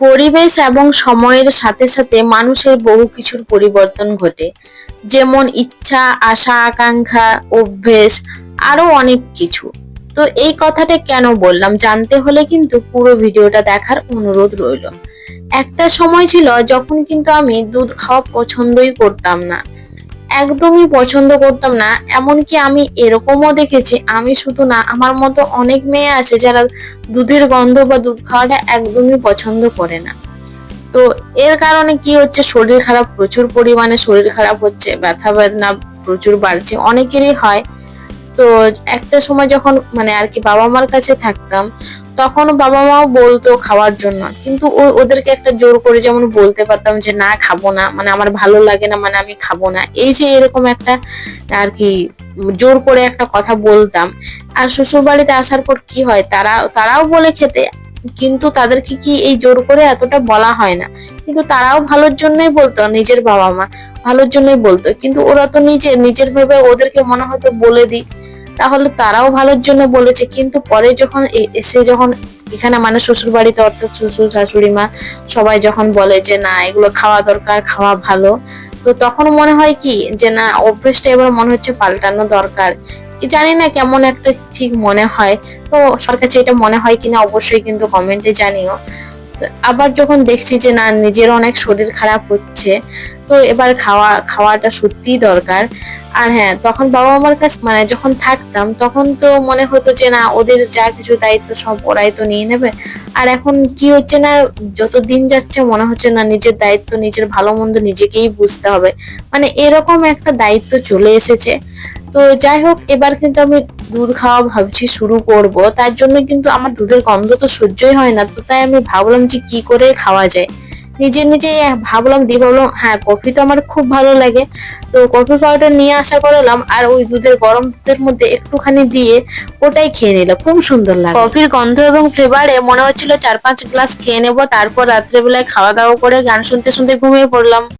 পরিবেশ এবং সময়ের সাথে সাথে মানুষের বহু কিছুর পরিবর্তন ঘটে। যেমন ইচ্ছা, আশা, আকাঙ্ক্ষা, অভ্যেস আরও অনেক কিছু। তো এই কথাটা কেন বললাম? জানতে হলে কিন্তু পুরো ভিডিওটা দেখার অনুরোধ রইল। একটা সময় ছিল যখন কিন্তু আমি দুধ খাওয়া পছন্দই করতাম না। একদমই পছন্দ করতাম না, এমনকি আমি এরকমও দেখেছি, আমি শুধু না, আমার মতো অনেক মেয়ে আছে যারা দুধের গন্ধ বা দুধ খাওয়াটা একদমই পছন্দ করে না। তো এর কারণে কি হচ্ছে, শরীর খারাপ, প্রচুর পরিমাণে শরীর খারাপ হচ্ছে ব্যথা বেদনা প্রচুর বাড়ছে, অনেকেরই হয়। তো একটা সময় যখন মানে আর কি বাবা মার কাছে থাকতাম তখন বাবা মাও বলতো খাওয়ার জন্য। কিন্তু ওদেরকে একটা জোর করে যেমন বলতে পারতাম যে, না, খাব না। মানে আমার ভালো লাগে না মানে আমি খাব না। এই যে এরকম একটা আর কি জোর করে একটা কথা বলতাম। আর শ্বশুর বাড়িতে আসার পর কি হয়, তারা, তারাও বলে খেতে, কিন্তু তাদেরকে কি এই জোর করে এতটা বলা হয় না। কিন্তু তারাও ভালোর জন্যই বলতো, নিজের বাবা মা ভালোর জন্যই বলতো। কিন্তু ওরা তো নিজে, নিজের ভেবে ওদেরকে মনে হয়তো বলে দিই। তাহলে তারাও ভালোর জন্য বলেছে। কিন্তু পরে যখন এসে যখন এখানে মানে শ্বশুর বাড়িতে অর্থাৎ শ্বশুর, শাশুড়ি, মা সবাই যখন বলে যে, না, এগুলো খাওয়া দরকার, খাওয়া ভালো। তো তখন মনে হয় কি যে, না, অভ্যেসটা এবার মনে হচ্ছে পাল্টানো দরকার। জানি না কেমন একটা ঠিক মনে হয়। তো সরকার কাছে এটা মনে হয় কিনা অবশ্যই কিন্তু কমেন্টে জানিও। আবার যখন দেখছি যে না নিজের অনেক শরীর খারাপ হচ্ছে, তো এবার খাওয়া, খাওয়াটা সত্যিই দরকার। আর হ্যাঁ তখন বাবা মার কাছে মানে যখন থাকতাম, তখন তো মনে হতো যে না, ওদের যা কিছু দায়িত্ব সব ওরাই তো নিয়ে নেবে। আর এখন কি হচ্ছে না যত দিন যাচ্ছে মনে হচ্ছে না, নিজের দায়িত্ব, নিজের ভালো মন্দ নিজেকেই বুঝতে হবে। মানে এরকম একটা দায়িত্ব চলে এসেছে। তো যাই হোক, এবার কিন্তু আমি দুধ খাওয়া ভাবছি শুরু করব। তার জন্য কিন্তু আমার দুধের গন্ধ তো সহ্যই হয় না, তো তাই আমি ভাবলাম যে কি করে খাওয়া যায়। নিজে নিজে ভাবলাম, দিয়ে ভাবলাম হ্যাঁ কফি তো আমার খুব ভালো লাগে। তো কফি পাউডার নিয়ে আসা করলাম, আর ওই দুধের গরম দুধের মধ্যে একটুখানি দিয়ে ওটাই খেয়ে নিলাম। খুব সুন্দর লাগে কফির গন্ধ এবং ফ্লেভারে মনে হচ্ছিল চার পাঁচ গ্লাস খেয়ে নেব, তারপর রাত্রেবেলায় খাওয়া দাওয়া করে গান শুনতে শুনতে ঘুমিয়ে পড়লাম।